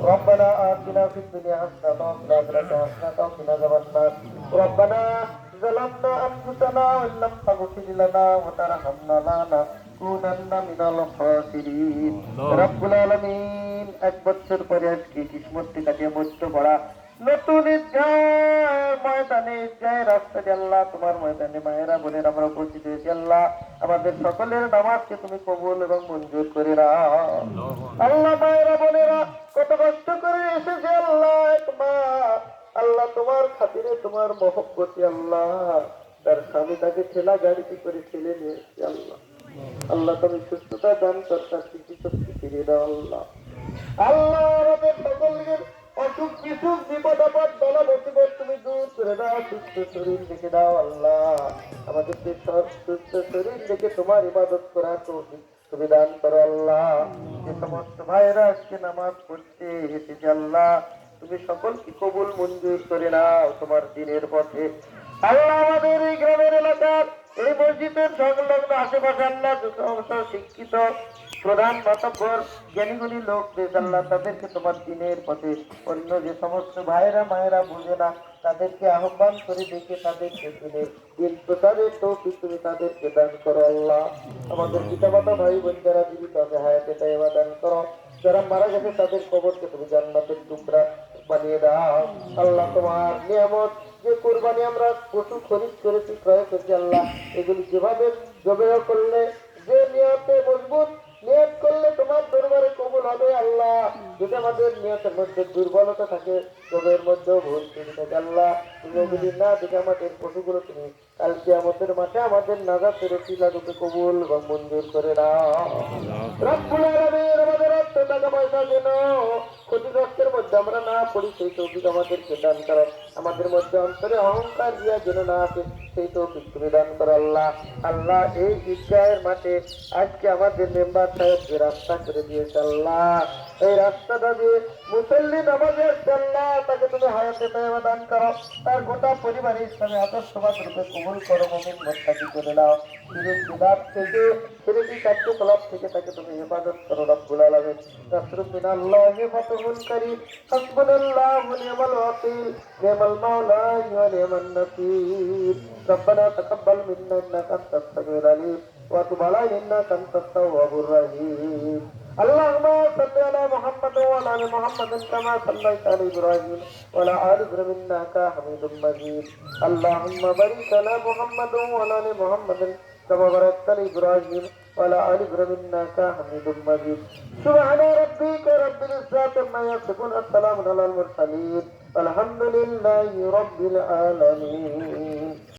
ربنا آتنا في الدنيا حسنة وفي الآخرة حسنة وقنا عذاب النار ربنا ظلمنا أنفسنا وإن لم تغفر لنا وترحمنا لنكونن من الخاسرين رب العالمين এক বছর পরে আজকে কিসমতটি কাটিয়ে মধ্য পড়া নতুন ময়দানে রাস্তা তোমার ময়দানে মায়েরা বোনের আমরা উপস্থিত হয়েছি আল্লাহ। আমাদের সকলের নামাজকে তুমি কবুল এবং মঞ্জুর করে আল্লাহ মায়েরা বোনেরা, কত কষ্ট করে এসেছে আল্লাহ আল্লাহ তোমার খাতিরে তোমার মহব্বতি আল্লাহ, তার স্বামী তাকে ঠেলা গাড়িতে করে ঠেলে নিয়ে আল্লাহ। আল্লাহ তুমি সুস্থতা দান শক্তি দাও আল্লাহ। আল্লাহ অসুখ বিসুখ বলা তুমি দূর করে দাও, সুস্থ শরীর রেখে দাও আল্লাহ। সুস্থ শরীর রেখে তোমার ইবাদত তৌফিক তুমি দান করো আল্লাহ। যে সমস্ত ভাইরা আজকে নামাজ পড়তে এসেছে আল্লাহ, তুমি সকলকে কবুল মঞ্জুর করে নাও তোমার দিনের পথে। আল্লাহ আমাদের এই গ্রামের এলাকার, এই মসজিদের সংলগ্ন আশেপাশে আল্লাহ শিক্ষিত প্রধান মাতব্বর জ্ঞানীগুলি লোক দেশ আল্লাহ তাদেরকে তোমার দিনের পথে অন্য যে সমস্ত ভাইরা মায়েরা বুঝে না, তাদেরকে আহ্বান করে দেখে তাদেরকে দিনে দিন প্রচারের তৌফিক তুমি তাদেরকে দান করো আল্লাহ। আমাদের পিতামাতা, ভাই বোন যারা জীবিত আছে হায়াতে তাই দান করো, যারা মারা গেছে তাদের কবরকে তুমি জান্নাতের টুকরা বানিয়ে দাও। আল্লাহ তোমার নিয়ামত, যে কোরবানি আমরা পশু খরিদ করেছি, ক্রয় করেছি আল্লাহ, এগুলি যেভাবে জবে করলে যে নিয়তে মজবুত নিয়ত করলে তোমার দরবারে কবুল হবে আল্লাহ। যদি আমাদের নিয়তের মধ্যে দুর্বলতা থাকে জবের মধ্যেও ভুল ত্রুটি থাকে আল্লাহ। তুমি ওগুলি না দেখে আমাদের পশুগুলো তুমি কালকে আমাদের মাঠে আমাদের নাজাতের রসিলা রূপে কবুল এবং মঞ্জুর করে নাও আমাদের অর্থ টাকা পয়সা যেন ক্ষতিগ্রস্তের মধ্যে আমরা না পড়ি সেই তৌফিক আমাদেরকে দান করো। আমাদের মধ্যে অন্তরে অহংকার দিয়া যেন না আসে। সেই তৌফিক তুমি দান করো আল্লাহ। আল্লাহ এই ঈদগাহের মাঠে আজকে আমাদের মেম্বার সাহেব যে রাস্তা করে দিয়েছে আল্লাহ, এই রাস্তাটা দিয়ে মুসল্লি নামাজে আসছে আল্লাহ তাকে তুমি হায়াতে তৈবা দান করো। তার গোটা পরিবার ইসলামে আদর্শবাদ রূপে কবুল করো, মমিন মোত্তাকি করে নাও। ফিরে বিদাত থেকে, ফিরে কার্যকলাপ থেকে তাকে তুমি হেফাজত করো রব্বুল আলামিন। নাসরুম মিনাল্লাহি ফাতহুল কারীম, হাসবুনাল্লাহু ওয়া নি'মাল ওয়াকিল নি'মাল মাওলা নি'মান নাসির। ربنا تقبل منا إنك أنت السميع العليم. وتب علينا إنك أنت التواب الرحيم. اللهم صل على محمد وعلى آل محمد كما صليت على إبراهيم وعلى آل إبراهيم إنك حميد مجيد. اللهم بارك على محمد وعلى آل محمد كما باركت على إبراهيم وعلى آل إبراهيم إنك حميد مجيد. سبحان ربك رب العزة عما يصفون السلام على المرسلين. الحمد لله رب العالمين.